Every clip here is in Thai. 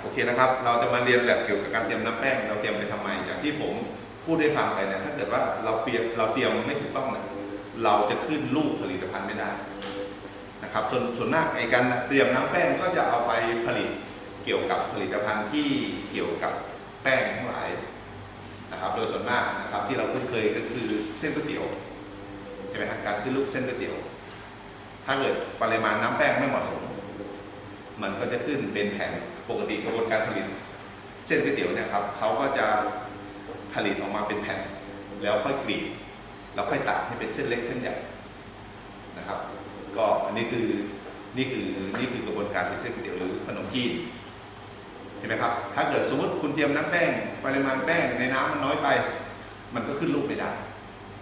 โอเคนะครับ เราจะมาเรียนแบบเกี่ยวกับการเตรียมน้ำแป้ง เราเตรียมไปทำไม อย่างที่ผมพูดให้ฟังไปเนี่ย ถ้าเกิดว่าเราเตรียมเราเตรียมไม่ถูกต้องเนี่ย เราจะขึ้นรูปผลิตภัณฑ์ไม่ได้นะครับ ส่วนส่วนมากไอ้การเตรียมน้ำแป้งก็จะเอาไปผลิตเกี่ยวกับผลิตภัณฑ์ที่เกี่ยวกับแป้งทั้งหลายนะครับ โดยส่วนมากนะครับที่เราคุ้นเคยก็คือเส้นก๋วยเตี๋ยวใช่ไหมครับการขึ้นรูปเส้นก๋วยเตี๋ยว ถ้าเกิดปริมาณน้ำแป้งไม่เหมาะสม มันก็จะขึ้นเป็นแผ่น ปกติกระบวนการผลิตเส้นก๋วยเตี๋ยวเนี่ยครับเขาก็จะผลิตออกมาเป็นแผ่น แล้วค่อยกรีดแล้วค่อยตัดให้เป็นเส้นเล็กเส้นใหญ่นะครับ ก็อันนี้คือนี่คือนี่คือกระบวนการผลิตเส้นก๋วยเตี๋ยวหรือขนมจีนใช่ไหมครับ ถ้าเกิดสมมติคุณเตรียมน้ำแป้งปริมาณแป้งในน้ำมันน้อยไป มันก็ขึ้นรูปไม่ได้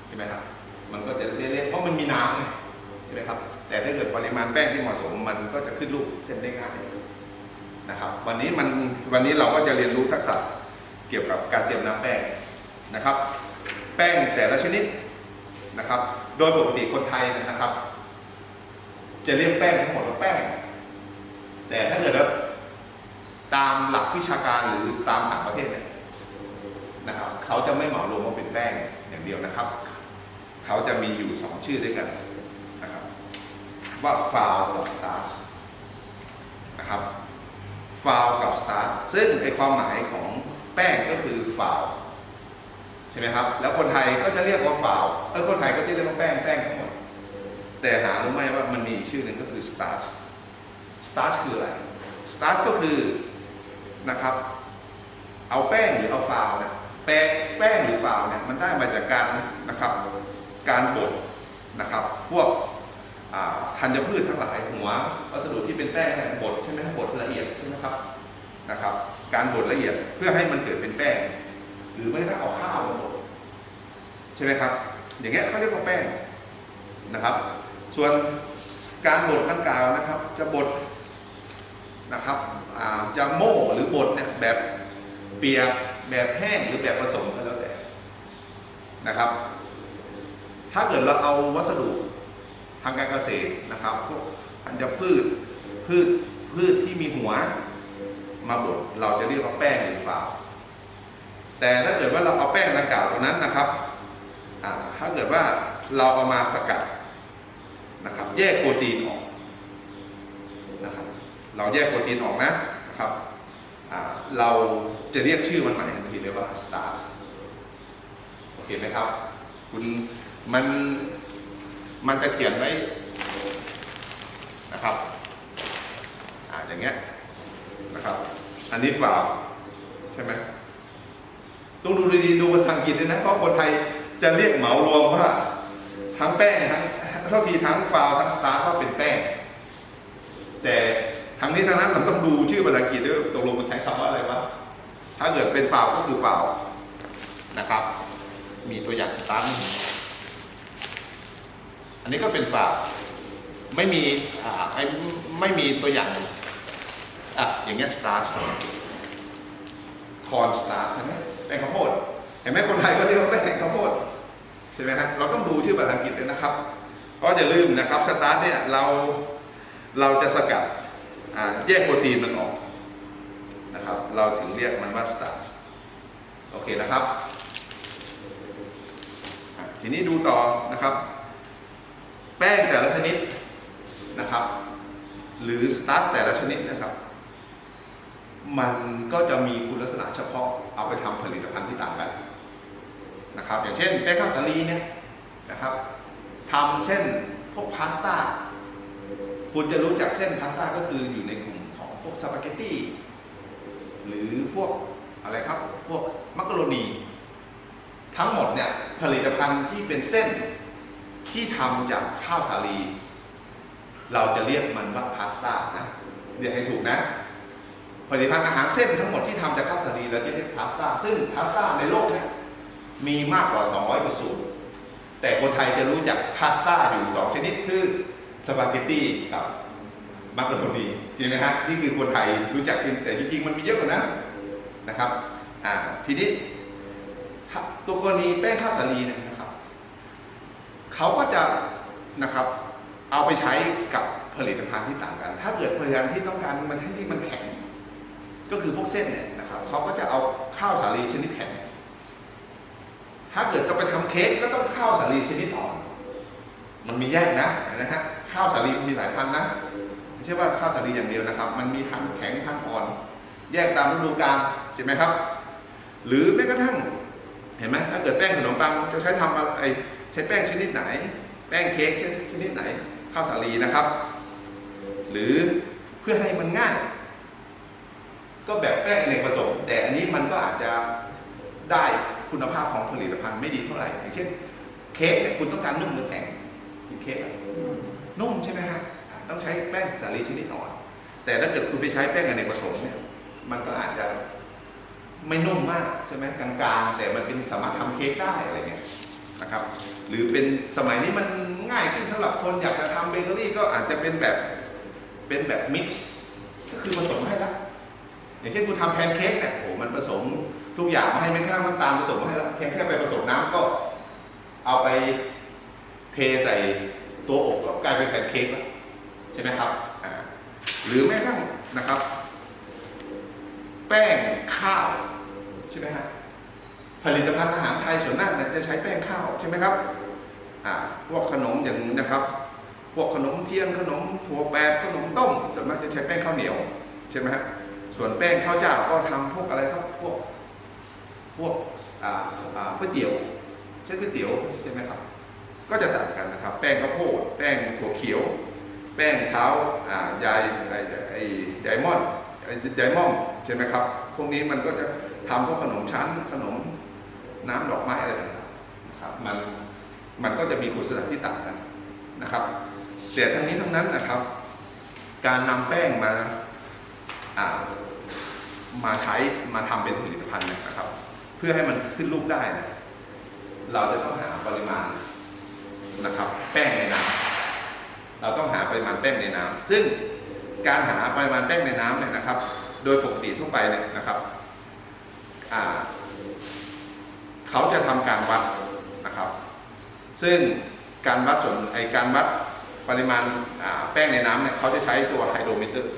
ใช่ไหมครับ มันก็จะเละๆเพราะมันมีน้ำไงใช่ไหมครับ แต่ถ้าเกิดปริมาณแป้งที่เหมาะสมมันก็จะขึ้นรูปเส้นได้ง่าย นะครับ วันนี้มันวันนี้เราก็จะเรียนรู้ทักษะเกี่ยวกับการเตรียมน้ำแป้งนะครับ แป้งแต่ละชนิดนะครับ โดยปกติคนไทยนะครับ จะเรียกแป้งทั้งหมดว่าแป้ง แต่ถ้าเกิดว่าตามหลักวิชาการหรือตามต่างประเทศเนี่ยนะครับ เขาจะไม่เหมารวมว่าเป็นแป้งอย่างเดียวนะครับ เขาจะมีอยู่สองชื่อด้วยกันนะครับ ว่าฟาวกับสตาร์นะครับ ฟาวกับสตาร์ทซึ่งในความหมายของแป้งก็คือฟาวใช่ไหมครับ แล้วคนไทยก็จะเรียกว่าฟาวเออคนไทยก็จะเรียกว่าแป้งแป้งทั้งหมดแต่หารู้ไหมว่ามันมีอีกชื่อหนึ่งก็คือ starch starch คืออะไร starch ก็คือนะครับเอาแป้งหรือเอาฟาวเนี่ยแป้งแป้งหรือฟาวเนี่ยมันได้มาจากการนะครับการบดนะครับ พวก ธัญพืชทั้งหลายหัววัสดุที่เป็นแป้งบดใช่ไหมบดละเอียดใช่ไหมครับนะครับ การบดละเอียดเพื่อให้มันเกิดเป็นแป้ง หรือไม่ก็เอาข้าวมาบดใช่ไหมครับ อย่างเงี้ยเขาเรียกว่าแป้งนะครับ ส่วนการบดดังกล่าวนะครับ จะบดนะครับจะโม่หรือบดเนี่ยแบบเปียกแบบแห้งหรือแบบผสมก็แล้วแต่นะครับ ถ้าเกิดเราเอาวัสดุ ทางการเกษตรนะครับพวกธัญพืชพืชพืชที่มีหัวมาบดเราจะเรียกว่าแป้งหรือฟาวแต่ถ้าเกิดว่าเราเอาแป้งดังกล่าวตรงนั้นนะครับถ้าเกิดว่าเราเอามาสกัดนะครับ แยกโปรตีนออกนะครับเราแยกโปรตีนออกนะนะครับเราจะเรียกชื่อมันใหม่ทันทีเลยว่าสตาร์โอเคไหมครับ คุณมัน มันจะเขียนไว้นะครับอ่าอย่างเงี้ยนะครับ อันนี้ฝาวใช่ไหมต้องดูดีๆดูภาษาอังกฤษด้วยนะเพราะคนไทยจะเรียกเหมารวมว่าทั้งแป้งทั้งเท่าทีทั้งฟาวทั้งสตาร์ทว่าเป็นแป้ง แต่ทั้งนี้ทั้งนั้นมันต้องดูชื่อภาษาอังกฤษด้วยตกลงมันใช้คำว่าอะไรวะถ้าเกิดเป็นฟาวก็คือฟาวนะครับ มีตัวอย่างสตาร์ท อันนี้ก็เป็นฟาไม่มีอ่าไอ้ไม่มีตัวอย่างอะอย่างเงี้ยสตาร์ทคอนสตาร์ทใช่ไหมแป้งข้าวโพดเห็นไหมคนไทยก็เรียกว่าแป้งข้าวโพดใช่ไหมฮะเราต้องดูชื่อภาษาอังกฤษด้วยนะครับก็อย่าลืมนะครับสตาร์ทเนี่ยเราเราจะสกัดแยกโปรตีนมันออกนะครับ เราถึงเรียกมันว่าสตาร์ทโอเคนะครับ ทีนี้ดูต่อนะครับ ป้งแต่ละชนิดนะครับ หรือสตาร์ทแต่ละชนิดนะครับ มันก็จะมีคุณลักษณะเฉพาะเอาไปทำผลิตภัณฑ์ที่ต่างกันนะครับ อย่างเช่นแป้งข้าวสาลีเนี่ยนะครับทำเช่นพวกพาสต้าคุณจะรู้จักเส้นพาสต้าก็คืออยู่ในกลุ่มของพวกสปาเกตตี้หรือพวกอะไรครับ พวกมักกะโรนี ทั้งหมดเนี่ยผลิตภัณฑ์ที่เป็นเส้น ที่ทำจากข้าวสาลี เราจะเรียกมันว่าพาสต้านะเรียกให้ถูกนะผลิตภัณฑ์อาหารเส้นทั้งหมดที่ทำจากข้าวสาลีเราจะเรียกพาสต้าซึ่งพาสต้าในโลกเนี่ยมีมากกว่า 200กว่าสูตร แต่คนไทยจะรู้จักพาสต้าอยู่ 2 ชนิดคือสปาเกตตี้กับมักกะโรนีจริงไหมฮะนี่คือคนไทยรู้จักกันแต่จริงๆมันมีเยอะกว่านั้นนะครับอ่าทีนี้ตัวกรณีแป้งข้าวสาลีเนี่ย เขาก็จะนะครับเอาไปใช้กับผลิตภัณฑ์ที่ต่างกัน ถ้าเกิดผลิตภัณฑ์ที่ต้องการมันให้ที่มันแข็ง ก็คือพวกเส้นเนี่ยนะครับเขาก็จะเอาข้าวสาลีชนิดแข็ง ถ้าเกิดจะไปทำเค้กก็ต้องข้าวสาลีชนิดอ่อน มันมีแยกนะนะฮะข้าวสาลีมันมีหลายพันนะไม่ใช่ว่าข้าวสาลีอย่างเดียวนะครับ มันมีพันธุ์แข็งพันธุ์อ่อน แยกตามฤดูกาลใช่ไหมครับ หรือแม้กระทั่งเห็นไหมถ้าเกิดแป้งขนมปังจะใช้ทำอะไร ใช้แป้งชนิดไหน แป้งเค้กชนิดไหนข้าวสาลีนะครับ หรือเพื่อให้มันง่าย ก็แบบแป้งอเนกประสงค์แต่อันนี้มันก็อาจจะได้คุณภาพของผลิตภัณฑ์ไม่ดีเท่าไหร่อย่างเช่น เค้กเนี่ยคุณต้องการนุ่มหรือแข็งกินเค้กนุ่มใช่ไหมฮะต้องใช้แป้งสาลีชนิดอ่อน แต่ถ้าเกิดคุณไปใช้แป้งอเนกประสงค์เนี่ยมันก็อาจจะไม่นุ่มมากใช่ไหมกลางๆ แต่มันเป็นสามารถทำเค้กได้อะไรเงี้ย นะครับ หรือเป็นสมัยนี้มันง่ายขึ้นสำหรับคนอยากจะทำเบเกอรี่ก็อาจจะเป็นแบบเป็นแบบมิกซ์ก็คือผสมให้ละอย่างเช่นคุณทำแพนเค้กเนี่ยโอ้โหมันผสมทุกอย่างมาให้ไม่กระทั่งน้ำตาลผสมให้แล้วเพียงแค่ไปผสมน้ำก็เอาไปเทใส่ตัวอบก็กลายเป็นแพนเค้กแล้วใช่ไหมครับหรือแม้กระทั่งนะครับ แป้งข้าวใช่ไหมฮะ ผลิตภัณฑ์อาหารไทยส่วนมากเนี่ยจะใช้แป้งข้าวใช่ไหมครับอ่าพวกขนมอย่างนี้นะครับ พวกขนมเทียนขนมถั่วแปดขนมต้มส่วนมากจะใช้แป้งข้าวเหนียวใช่ไหมฮะส่วนแป้งข้าวเจ้าก็ทำพวกอะไรครับพวกพวกอ่าอ่าก๋วยเตี๋ยวเช่นก๋วยเตี๋ยวใช่ไหมครับ ก็จะต่างกันนะครับ แป้งข้าวโพดแป้งถั่วเขียว แป้งเท้าอ่ายายอะไรไอ้ไดมอนด์ไอ้ไดมอนด์ใช่ไหมครับ พวกนี้มันก็จะทำพวกขนมชั้นขนม น้ำดอกไม้อะไรต่างๆนะครับมันมันก็จะมีคุณสมบัติที่ต่างกันนะครับแต่ทั้งนี้ทั้งนั้นนะครับ การนำแป้งมาอ่ามาใช้มาทำเป็นผลิตภัณฑ์นะครับ เพื่อให้มันขึ้นรูปได้นยเราจะต้องหาปริมาณนะครับ แป้งในน้ำเราต้องหาปริมาณแป้งในน้ำซึ่งการหาปริมาณแป้งในน้ำเนี่ยนะครับ โดยปกติทั่วไปเนี่ยนะครับอ่า เขาจะทำการวัดนะครับ ซึ่งการวัดส่วนไอการวัดปริมาณาแป้งในน้ำเนี่ยเขาจะใช้ตัวไฮโดรมิเตอร์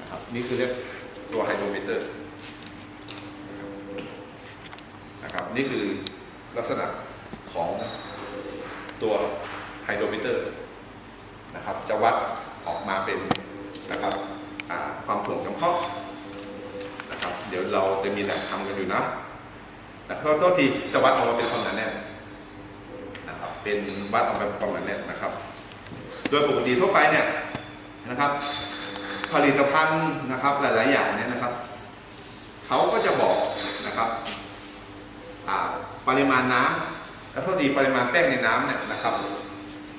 นะครับนี่คือเรียกตัวไฮโดรมิเตอร์นะครับนี่คือลักษณะของตัวไฮโดรมิเตอร์นะครับจะวัดออกมาเป็นนะครับความถ่วงจำเพาะนะครับเดี๋ยวเราจะมีแบบทำกันอยู่นะ แต่ขอโทษทีจะวัดออกมาเป็นความหนาแน่นนะครับเป็นวัดออกมาเป็นความหนาแน่นนะครับ โดยปกติทั่วไปเนี่ยนะครับ ผลิตภัณฑ์นะครับหลาย ๆ อย่างเนี่ยนะครับเขาก็จะบอกนะครับปริมาณน้ำและพอดีปริมาณแป้งในน้ำเนี่ยนะครับ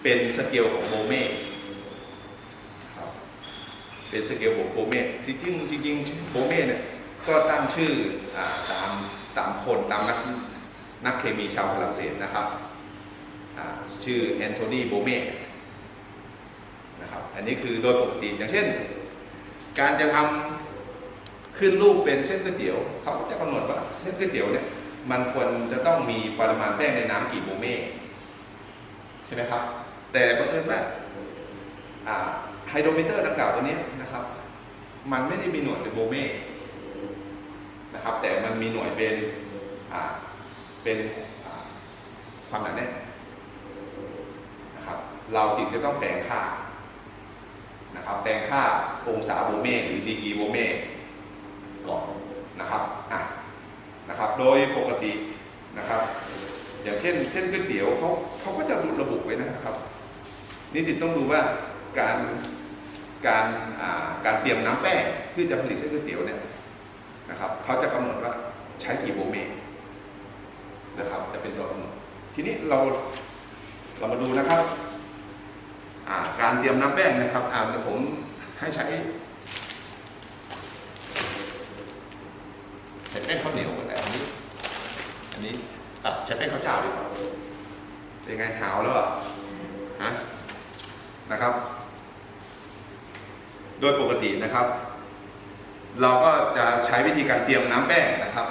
เป็นสเกลของโบเม่ครับเป็นสเกลของโบเม่จริงจริงโบเม่เนี่ยก็ตั้งชื่ออตาม ตามคนตามนักนักเคมีชาวฝรั่งเศสนะครับ ชื่อแอนโทนีโบเม่นะครับ อันนี้คือโดยปกติอย่างเช่น การจะทำขึ้นรูปเป็นเส้นก๋วยเตี๋ยวเขาจะกำหนดว่าเส้นก๋วยเตี๋ยวเนี่ยมันควรจะต้องมีปริมาณแป้งในน้ำกี่โมเม่ใช่ไหมครับ แต่บังเอิญว่าไฮโดรมิเตอร์ดังกล่าวตัวนี้นะครับ มันไม่ได้มีหน่วยเป็นโมเม่ นะครับ แต่มันมีหน่วยเป็นเป็นความหนาแน่นนะครับ เราจึงจะต้องแปลงค่านะครับ แปลงค่าองศาโมเมหรือดีกรีโมเมก่อนนะครับอะนะครับ โดยปกตินะครับ อย่างเช่นเส้นก๋วยเตี๋ยวเขาเขาก็จะระบุไว้นะครับนิสิตต้องดูว่าการการการเตรียมน้ำแป้งเพื่อจะผลิตเส้นก๋วยเตี๋ยวเนี่ย นะครับเขาจะกำหนดว่าใช้กี่โบเมตรนะครับ จะเป็นตัวกำหนดทีนี้เราเรามาดูนะครับาการเตรียมน้ำแป้งนะครับอ่าเดี๋ยวผมให้ใช้ใช้แป้งข้าวเหนียวก็ได้อันนี้ อันนี้อะใช้แป้งข้าวเจ้าดีกว่าเป็นไงหาวแล้วอะฮะนะครับ โดยปกตินะครับ เราก็จะใช้วิธีการเตรียมน้ำแป้งนะครับ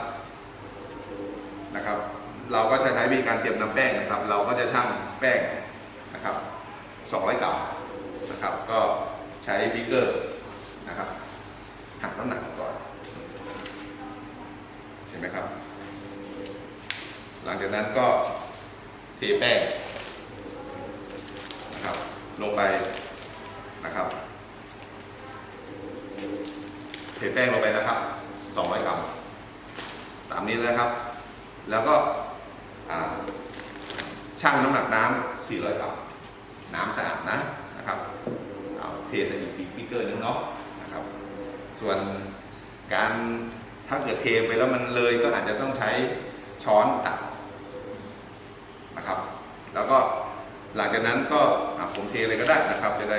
นะครับ เราก็จะใช้วิธีการเตรียมน้ำแป้งนะครับ เราก็จะชั่งแป้งนะครับ200กรัมนะครับ ก็ใช้บิ๊กเกอร์นะครับหักน้ำหนักก่อนเห็นไหมครับ หลังจากนั้นก็เทแป้งนะครับลงไป นี้นะครับ แล้วก็ชั่งน้ำหนักน้ำ400กรัมน้ำสะอาดนะนะครับเอาเทใส่อีกปีกเกอร์หนึงเนาะนะครับ ส่วนการถ้าเกิดเทไปแล้วมันเลยก็อาจจะต้องใช้ช้อนตักนะครับ แล้วก็หลังจากนั้นก็ผมเทเลยก็ได้นะครับจะได้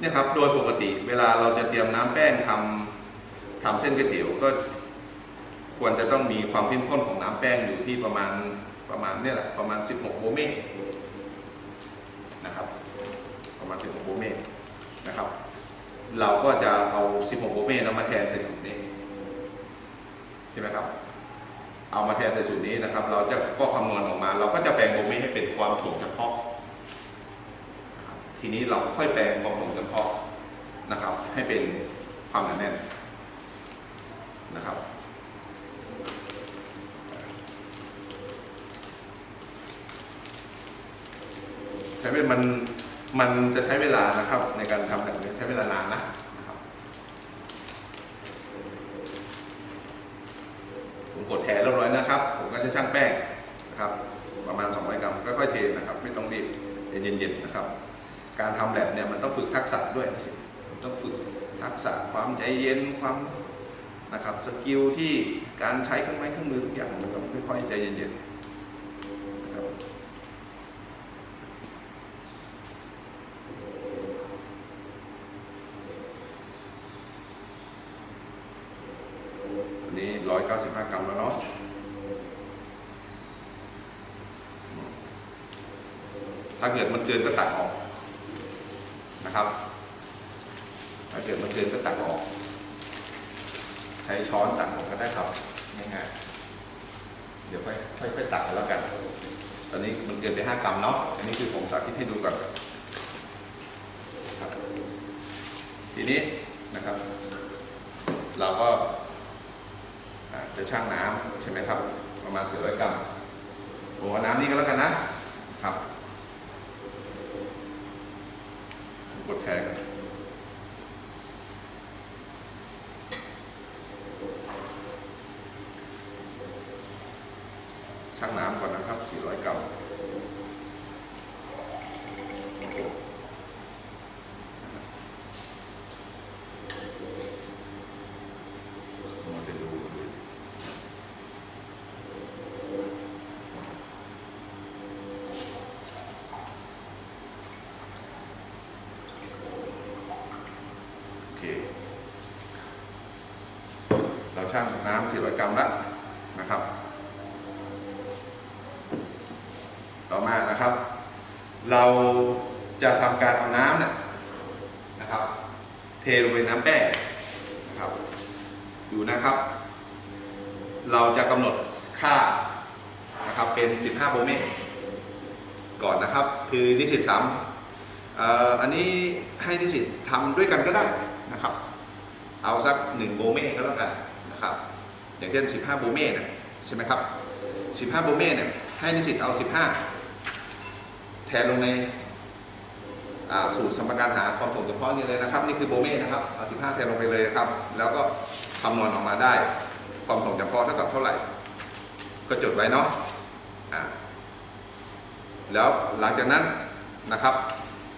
เนี่ยครับโดยปกติเวลาเราจะเตรียมน้ำแป้งทำทำเส้นก๋วยเตี๋ยวก็ ควรจะต้องมีความเข้มข้นของน้ำแป้งอยู่ที่ประมาณประมาณเนี่ยแหละประมาณ 16โมเมกนะครับ ประมาณ 16โมเมกนะครับ เราก็จะเอา 16โมเมกนั้นมาแทนใส่สูตรนี้ใช่ไหมครับ เอามาแทนใส่สูตรนี้นะครับ เราจะก็คำนวณออกมา เราก็จะแปลงโมเมกให้เป็นความถ่วงเฉพาะ ทีนี้เราค่อยแปลงความถ่วงเฉพาะนะครับ ให้เป็นความหนาแน่นนะครับ ใช้เป็นมันมันจะใช้เวลานะครับ ในการทำแบบนี้ใช้เวลานานนะผมกดแทนเรียบร้อยนะครับ ผมก็จะชั่งแป้งนะครับ ประมาณ 200 กรัมก็ค่อยๆเทนะครับ ไม่ต้องรีบเย็นๆนะครับ การทำแบบเนี่ยมันต้องฝึกทักษะด้วยนะสิมันต้องฝึกทักษะความใจเย็นความนะครับสกิลที่การใช้เครื่องไม้เครื่องมือทุกอย่างมันต้องค่อยๆใจเย็นๆนะครับอันนี้195กรัมแล้วเนาะถ้าเกิดมันเกินก็ตัดออกนะครับ ถ้าเกิดมันเกินก็ตัดออก ใช้ช้อนตัดออกก็ได้ครับง่ายๆเดี๋ยวค่อยค่อยค่อยตัดกันแล้วกัน ตอนนี้มันเกินไป 5 กรัมเนาะ อันนี้คือผมสาธิตให้ดูก่อนครับที นี้นะครับ เราก็จะชั่งน้ำใช่ไหมครับ ประมาณ400กรัมผมเอาน้ำนี่ก็แล้วกันนะครับกดแทนกันชั่งน้ำก่อนนะครับ400กรัมโอ้โหมันจะดู โอเค เรา ชั่งน้ำ400 กรัมล้วนะครับ ต่อมานะครับ เราจะทำการเอาน้ำเนี่ยนะครับ เทลงไปในน้ำแป้งนะครับดูนะครับ เราจะกำหนดค่านะครับเป็น 15 โบเมตรก่อนนะครับ คือนิสิตซ้ำเอ่ออันนี้ให้นิสิตทำด้วยกันก็ได้นะครับ เอาสัก 1 โบเม่ก็แล้วกัน นะครับอย่างเช่น 15 โบเม่นี่ยใช่ไหมครับ 15 โบเม่เนี่ยให้นิสิตเอา 15 แทนลงในสูตรสมการหาความถ่วงเฉพาะนี่เลยนะครับนี่คือโบเม่นะครับเอา 15 แทนลงไปเลยครับ แล้วก็คำนวณออกมาได้ความถ่วงเฉพาะเท่ากับเท่าไหร่ ก็จดไว้เนาะแล้วหลังจากนั้นนะครับ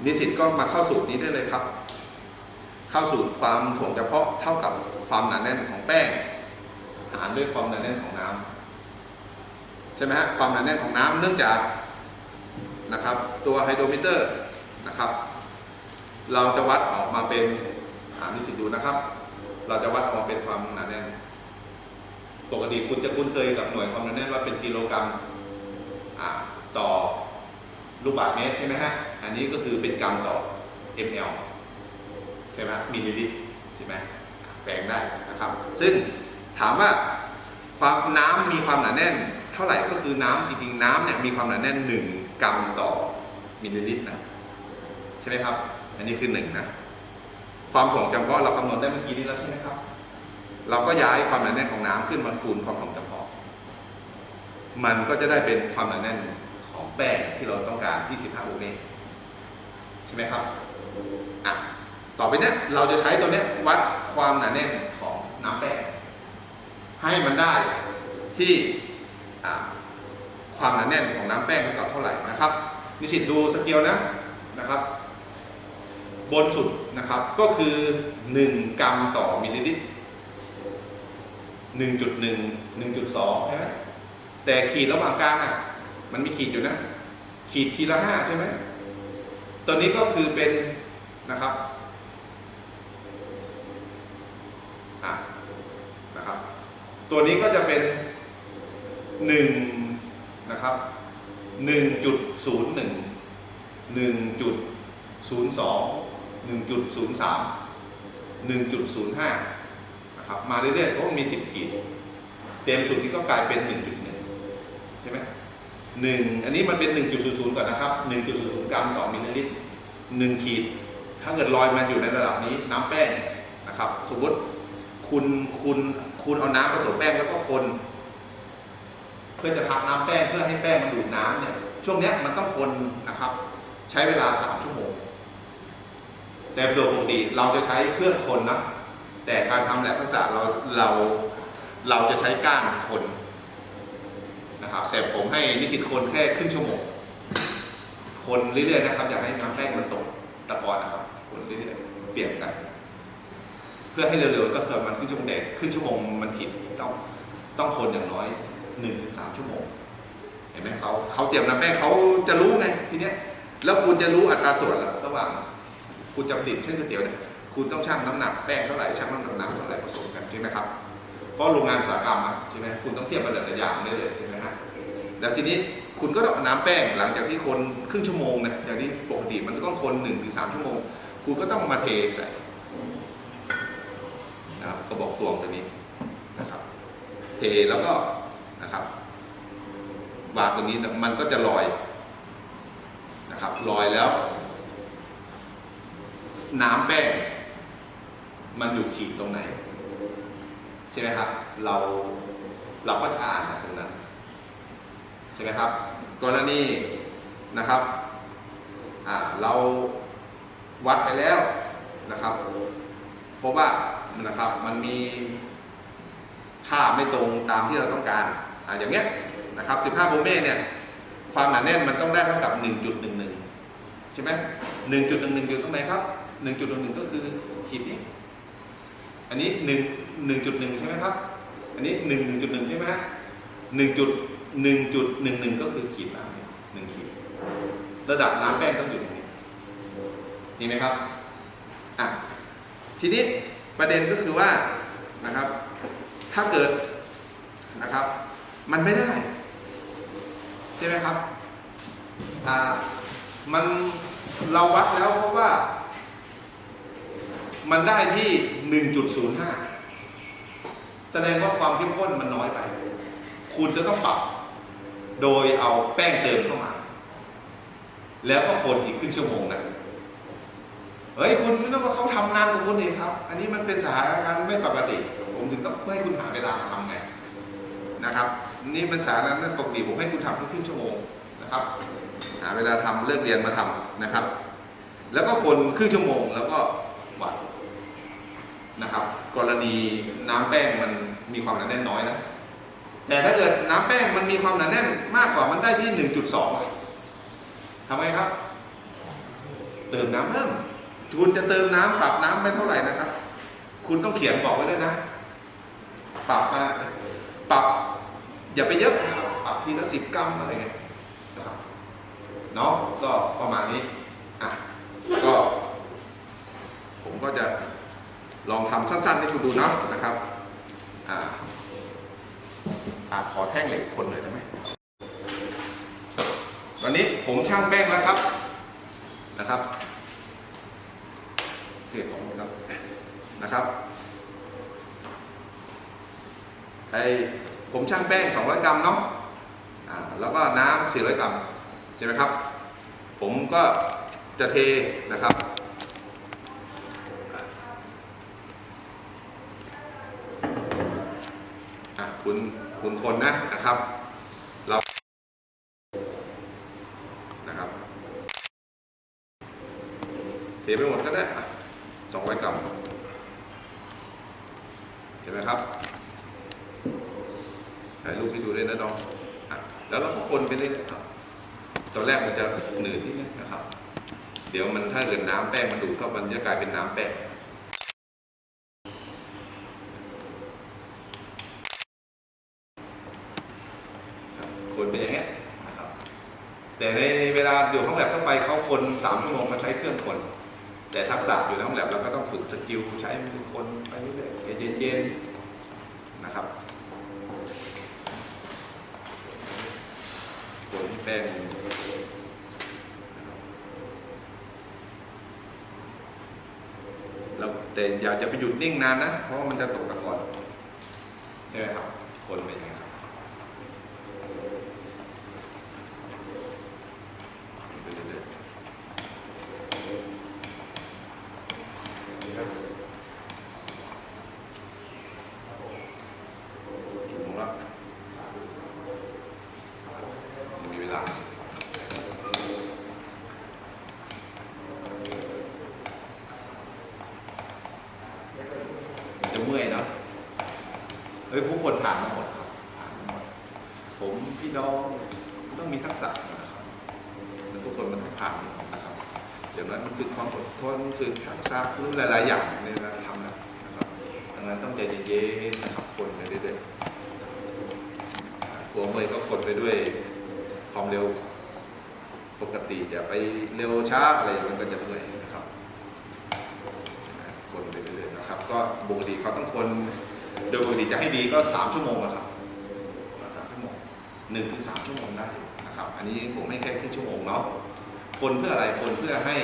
นิสิตก็มาเข้าสูตรนี้ได้เลยครับ เข้าสูตรความถ่วงเฉพาะเท่ากับความหนาแน่นของแป้ง หารด้วยความหนาแน่นของน้ำใช่ไหมฮะความหนาแน่นของน้ำเนื่องจากนะครับ ตัวไฮโดรมิเตอร์นะครับ เราจะวัดออกมาเป็นหานิสิตดูนะครับ เราจะวัดออกมาเป็นความหนาแน่น ปกติคุณจะคุ้นเคยกับหน่วยความหนาแน่นว่าเป็นกิโลกรัมต่อลูกบาศก์เมตรใช่ไหมฮะ อันนี้ก็คือเป็นกรัมต่อ ml ใช่ไหมมิลลิลิตรใช่ไหมแปลงได้นะครับ ซึ่ง ถามว่าความน้ำมีความหนาแน่น เท่าไหร่ก็คือน้ำจริงๆน้ำเนี่ยมีความหนาแน่น1กรัมต่อมิลลิลิตรนะใช่ไหมครับ อันนี้คือ1นะความถ่วงจำเพาะเราคำนวณได้เมื่อกี้นี้แล้วใช่ไหมครับ เราก็ย้ายความหนาแน่นของน้ำขึ้นมาคูณความถ่วงจำเพาะมันก็จะได้เป็นความหนาแน่นของแป้งที่เราต้องการที่15โอห์มนี้ใช่ไหมครับอะต่อไปเนี้ยเราจะใช้ตัวเนี้ยวัดความหนาแน่นของน้ำแป้ง ให้มันได้ที่ความหนาแน่นของน้ำแป้งเท่ากับเท่าไหร่นะครับ นิสิตดูสเกลนะนะครับ บนสุดนะครับก็คือ 1 กรัมต่อมิลลิลิตร1.1 1.2ใช่ไหมแต่ขีดระหว่างกลางอะมันมีขีดอยู่นะ ขีดทีละห้าใช่ไหมตัวนี้ก็คือเป็นนะครับ อะนะครับ ตัวนี้ก็จะเป็นหนึ่งนะครับหนึ่งจุดศูนย์หนึ่งหนึ่งจุดศูนย์สองหนึ่งจุดศูนย์สามหนึ่งจุดศูนย์ห้านะครับมาเรื่อยๆเพราะมันมีสิบขีด เต็มสุดนี่ก็กลายเป็นหนึ่งจุดหนึ่งใช่ไหมหนึ่งอันนี้มันเป็นหนึ่งจุดศูนย์ศูนย์ก่อนนะครับหนึ่งจุดศูนย์กรัมต่อมิลลิลิตรหนึ่งขีด ถ้าเกิดลอยมาอยู่ในระดับนี้น้ำแป้งนะครับ สมมติคุณคุณ คุณเอาน้ำผสมแป้งแล้วก็คน เพื่อจะพักน้ำแป้งเพื่อให้แป้งมันดูดน้ำเนี่ย ช่วงเนี้ยมันต้องคนนะครับ ใช้เวลาสามชั่วโมง แต่โดยปกติเราจะใช้เครื่องคนนะแต่การทำแลบทักษะเราเราเราจะใช้ก้านคนนะครับแต่ผมให้นิสิตคนแค่ครึ่งชั่วโมง คนเรื่อยๆนะครับ อยากให้น้ำแป้งมันตกตะกอนนะครับ คนเรื่อยๆ เปลี่ยนกัน เพื่อให้เร็วๆก็เกิดมันครึ่งชั่วโมงแต่ครึ่งชั่วโมงมันผิดต้องต้องคนอย่างน้อยหนึ่งถึงสามชั่วโมงเห็นไหมเขาเขาเตรียมน้ำแป้งเขาจะรู้ไงทีเนี้ยแล้วคุณจะรู้อัตราส่วนระหว่างคุณจะผลิตเช่นก๋วยเตี๋ยวเนี่ยคุณต้องชั่งน้ำหนักแป้งเท่าไหร่ชั่งน้ำหนักน้ำเท่าไหร่ผสมกันใช่ไหมครับเพราะโรงงานอุตสาหกรรมอะใช่ไหมคุณต้องเทียบกันแต่ละอย่างได้เลยใช่ไหมฮะแล้วทีนี้คุณก็ต้องน้ำแป้งหลังจากที่คนครึ่งชั่วโมงเนี่ยอย่างที่ปกติมันต้องคนหนึ่งถึงสามชั่วโมง คุณก็ต้องมาเทใส่ นะครับกระบอกตวงตัวนี้นะครับเทแล้วก็นะครับวางตรงนี้มันก็จะลอยนะครับลอยแล้ว น้ำแป้งมันอยู่ขีดตรงไหน ใช่ไหมครับ เราเราก็จะอ่านตรงนั้นใช่ไหมครับ กรณีนะครับเราวัดไปแล้วนะครับ เพราะว่า นะครับ มันมีค่าไม่ตรงตามที่เราต้องการอ่าอย่างเงี้ยนะครับ 15โวลต์เมตรเนี่ยความหนาแน่นมันต้องได้เท่ากับ 1.11 ใช่ไหม1.11 อยู่ตรงไหนครับ 1.11 ก็คือขีดนี้ อันนี้ 1 1.1 ใช่ไหมครับ อันนี้ 1 1.1 ใช่ไหมฮะ1.1.11 ก็คือขีดน้ำเนี่ยหนึ่งขีด ระดับน้ำแป้งต้องอยู่ตรงนี้ดีไหมครับ อะ ทีนี้ ประเด็นก็คือว่านะครับ ถ้าเกิดนะครับ มันไม่ได้ ใช่ไหมครับอ่ามันเราวัดแล้วเพราะว่า มันได้ที่ 1.05 แสดงว่าความเข้มข้นมันน้อยไป คุณจะต้องปรับ โดยเอาแป้งเติมเข้ามา แล้วก็คนอีกครึ่งชั่วโมงนะ เฮ้ยคุณไม่ต้องว่าเขาทำนานกว่าคุณเองครับ อันนี้มันเป็นสถานการณ์ไม่ปกติ ผมถึงต้องให้คุณหาเวลาทำไงนะครับ นี่เป็นสถานการณ์ปกติผมให้คุณทำแค่ครึ่งชั่วโมงนะครับ หาเวลาทำเลิกเรียนมาทำนะครับ แล้วก็คนครึ่งชั่วโมงแล้วก็วัดนะครับ กรณีน้ำแป้งมันมีความหนาแน่นน้อยนะแต่ถ้าเกิดน้ำแป้งมันมีความหนาแน่นมากกว่ามันได้ที่ 1.2ทำไงครับ เติมน้ำเพิ่ม คุณจะเติมน้ำปรับน้ำไม่เท่าไหร่นะครับ คุณต้องเขียนบอกไว้ด้วยนะ ปรับมาปรับ อย่าไปเยอะปรับทีละสิบกรัมอะไรเงี้ยนะครับเนาะก็ประมาณนี้อะก็ ผมก็จะลองทำสั้นๆให้คุณดูเนาะนะครับอ่าอะขอแท่งเหล็กคนเลยได้ไหมตอนนี้ผมช่างแป้งแล้วครับนะครับ เพจของผมครับนะครับไอผมช่างแป้ง 200 กรัมเนาะะแล้วก็น้ำ400 กรัมใช่ไหมครับ ผมก็จะเทนะครับคุณคุณคนนะนะครับ เรานะครับ เทไปหมดก็ได้ สองร้กรัมใช่ไหมครับถ่ายรูปให้ดูด้วยนะน้องแล้วเราก็คนไปเรื่อยครับ ตอนแรกมันจะหนืดนิดนึงนะครับ เดี๋ยวมันถ้าเกิดน้ำแป้งมันดูดเข้ามันจะกลายเป็นน้ำแป้งคนเป็นอย่างเงี้ยนะครับ แต่ในเวลาอยู่ห้องแลบเข้าไปเขาคนสามชั่วโมงเขาใช้เครื่องคน แต่ทักษะอยู่ในห้องแลบเราก็ต้องฝึกสกิลใช้มือคนไปเรื่อยๆเย็นๆนะครับคนแป้งแล้วแต่อย่าจะไปหยุดนิ่งนานนะ เพราะมันจะตกตะกอนใช่ไหมครับ คนเป็นอย่างนี้ครับ ไปเรื่อยๆถึงแล้วยังมีเวลาจะเมื่อยเนาะเฮ้ยผู้คนผ่านมาหมดครับผ่านมาหมด ผมพี่น้องต้องมีทักษะนะครับ แล้วทุกคนมันต้องผ่านนะครับ เดี๋ยวนั้นมันฝึกความอดทนฝึกทักษะรู้หลาย ๆ อย่างในการทำนะครับดังนั้นต้องใจเย็นๆนะครับคนไปเรื่อยๆกลัวเมื่อยก็คนไปด้วยความเร็วปกติอย่าไปเร็วช้าอะไรมันก็จะเมื่อยนะครับคนไปเรื่อยๆนะครับ ก็ปกติเขาต้องคนโดยปกติจะให้ดีก็สามชั่วโมงอะครับสามชั่วโมงหนึ่งถึงสามชั่วโมงได้นะครับ อันนี้ผมให้แค่ครึ่งชั่วโมงเนาะ คนเพื่ออะไรคนเพื่อให้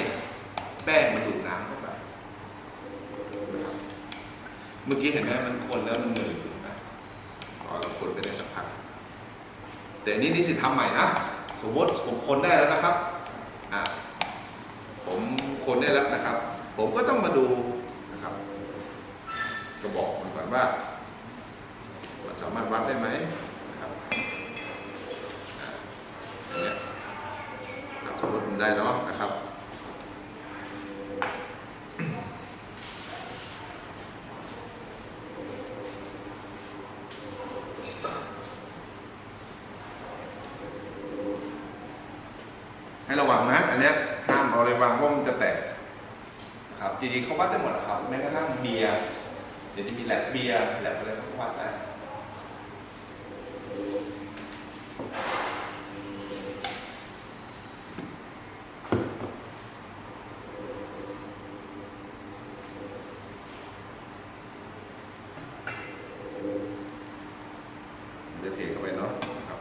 แป้งมันดูดน้ำเข้าไปนะครับเมื่อกี้เห็นไหมมันคนแล้วมันเหนื่อยถูกไหมพอเราคนไปได้สักพักแต่นนี้นี่สิทำใหม่นะสมมติผมคนได้แล้วนะครับอะผมคนได้แล้วนะครับ ผมก็ต้องมาดูนะครับกระบอกมันก่อนว่าสามารถวัดได้ไหมนะครับอะอันเนี้ย สมมติผม ได้เนาะนะครับให้ระวังนะอันเนี้ยห้ามเอาอะไรวางเพราะมันจะแตกครับจริงๆเขาวัดได้หมดนะครับแม้กระทั่งเบียร์เดี๋ยวจะมีแลบเบียร์แลบอะไรเขาก็วัดได้ เดี๋ยวเทเข้าไปเนาะนะครับ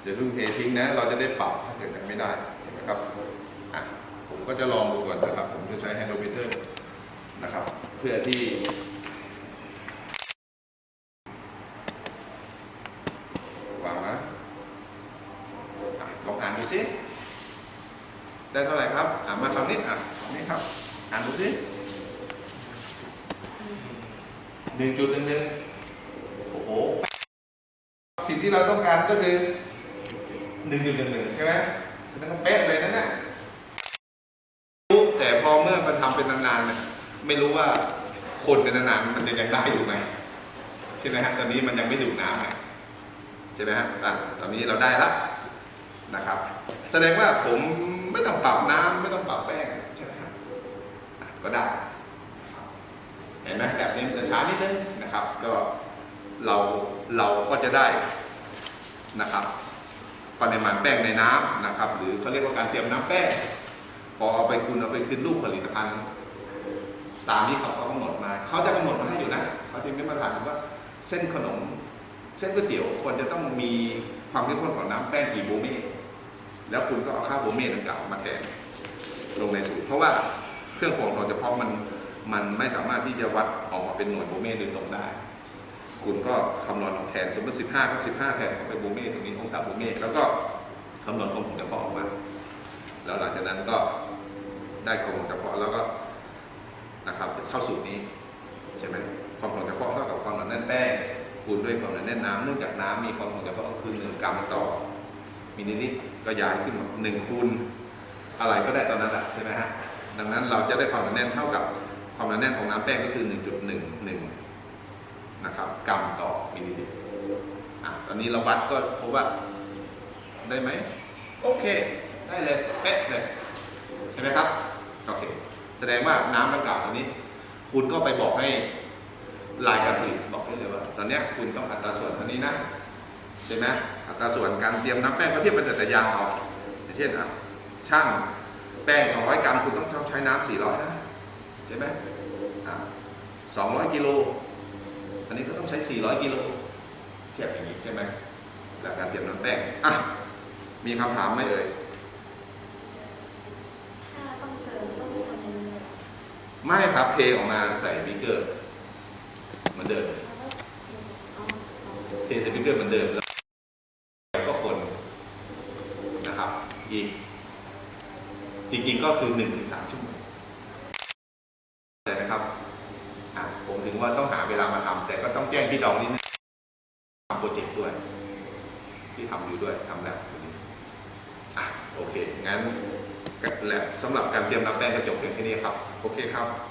เดี๋ยวเพิ่งเททิ้งนะ เราจะได้ปรับถ้าเกิดยังไม่ได้นะครับอะผมก็จะลองดูก่อนนะครับ ผมจะใช้แฮนด์โดมิเตอร์นะครับ เพื่อที่ วางนะอะลองอ่านดูสิ ได้เท่าไหร่ครับ อ่านมาฟังนิดอะนี่ครับ อ่านดูสิหนึ่งจุดหนึ่งหนึ่งโอ้โห สิ่งที่เราต้องการก็คือหนึ่งจุดหนึ่งหนึ่งใช่ไหมแสดงว่าเป๊ะเลยนะเนี่ยรู้แต่พอเมื่อมันทำเป็นนานๆเนี่ย ไม่รู้ว่าคนเป็นนานๆมันจะยังได้อยู่ไหมใช่ไหมฮะตอนนี้มันยังไม่ดูดน้ำไงใช่ไหมฮะอะตอนนี้เราได้แล้วนะครับ แสดงว่าผมไม่ต้องปรับน้ำไม่ต้องปรับแป้งใช่ไหมครับอะก็ได้ เห็นไหมแบบนี้มันจะช้านิดนึงนะครับ ก็เราเราก็จะได้นะครับปริมาณแป้งในน้ำนะครับ หรือเขาเรียกว่าการเตรียมน้ำแป้งพอเอาไปคุณเอาไปขึ้นรูปผลิตภัณฑ์ ตามที่เขาเขากำหนดมา เขาจะกำหนดมาให้อยู่นะเขาจะมีมาตรฐานว่าเส้นขนม เส้นก๋วยเตี๋ยวควรจะต้องมีความเข้มข้นของน้ำแป้งกี่โบเม่แล้วคุณก็เอาค่าโบเม่ดังกล่าวมาแทนลงในสูตรเพราะว่าเครื่องปรุงเราเฉพาะมันมันไม่สามารถที่จะวัดออกมาเป็นหน่วยโบเม่โดยตรงได้ คุณก็คำนวณแทนสมมติ15ก็15 แทนเข้าไปโบเม่ตรงนี้องศาโบเม่แล้วก็คำนวณความผงกระเพาะออกมาแล้วหลังจากนั้นก็ได้ความผงกระเพาะแล้วก็ นะครับเข้าสูตรนี้ใช่ไหมความผงกระเพาะเท่ากับความหนาแน่นแป้งคูณด้วยความหนาแน่นน้ำเนื่องจากน้ำมีความผงกระเพาะคือหนึ่งกรัมต่อมิลลิลิตรก็ย้ายขึ้นมาหนึ่งคูณอะไรก็ได้ตอนนั้นแหละใช่ไหมฮะดังนั้นเราจะได้ความหนาแน่นเท่ากับความหนาแน่นของน้ำแป้งก็คือ 1.11นะครับกรัมต่อมิลลิลิตรอะตอนนี้เราวัดก็พบว่าได้ไหมโอเค ได้เลยเป๊ะเลยใช่ไหมครับ โอเค แสดงว่าน้ำดังกล่าวตัวนี้ คุณก็ไปบอกให้ลายการผลิตบอกได้เลยว่า ตอนนี้คุณต้องอัตราส่วนเท่านี้นะใช่ไหมอัตราส่วนการเตรียมน้ำแป้งก็เทียบเป็นแต่แต่ยางเอาอย่างเช่นอะช่างแป้ง 200 กรัมคุณต้องใช้น้ำ400 นะใช่ไหมอะ200 กิโล อันนี้ก็ต้องใช้ 400 กิโลเทียบอย่างนี้ใช่ไหมหลักการเตรียมน้ำแป้งอะมีคำถามไหมเอ่ย ถ้าต้องเติมต้องคนนึงเลย ไม่ครับเทออกมาใส่บิ๊กเกอร์เหมือนเดิมแล้วก็เอาเอาเทใส่บิ๊กเกอร์เหมือนเดิมแล้วก็คนนะครับอีกจริงๆก็คือ1นถึงสชั่วโมงใช่ไหมครับอะผมถึงว่าต้องหาเวลามาทำแต่ก็ต้องแจ้งพี่ดองนิดนึงทำโปรเจกต์ด้วย ที่ทำอยู่ด้วยทำแล้วนี้อะ โอเค งั้นแลบ สำหรับการเตรียมรับแป้งกระจกเพียงแค่นี้ครับ โอเคครับ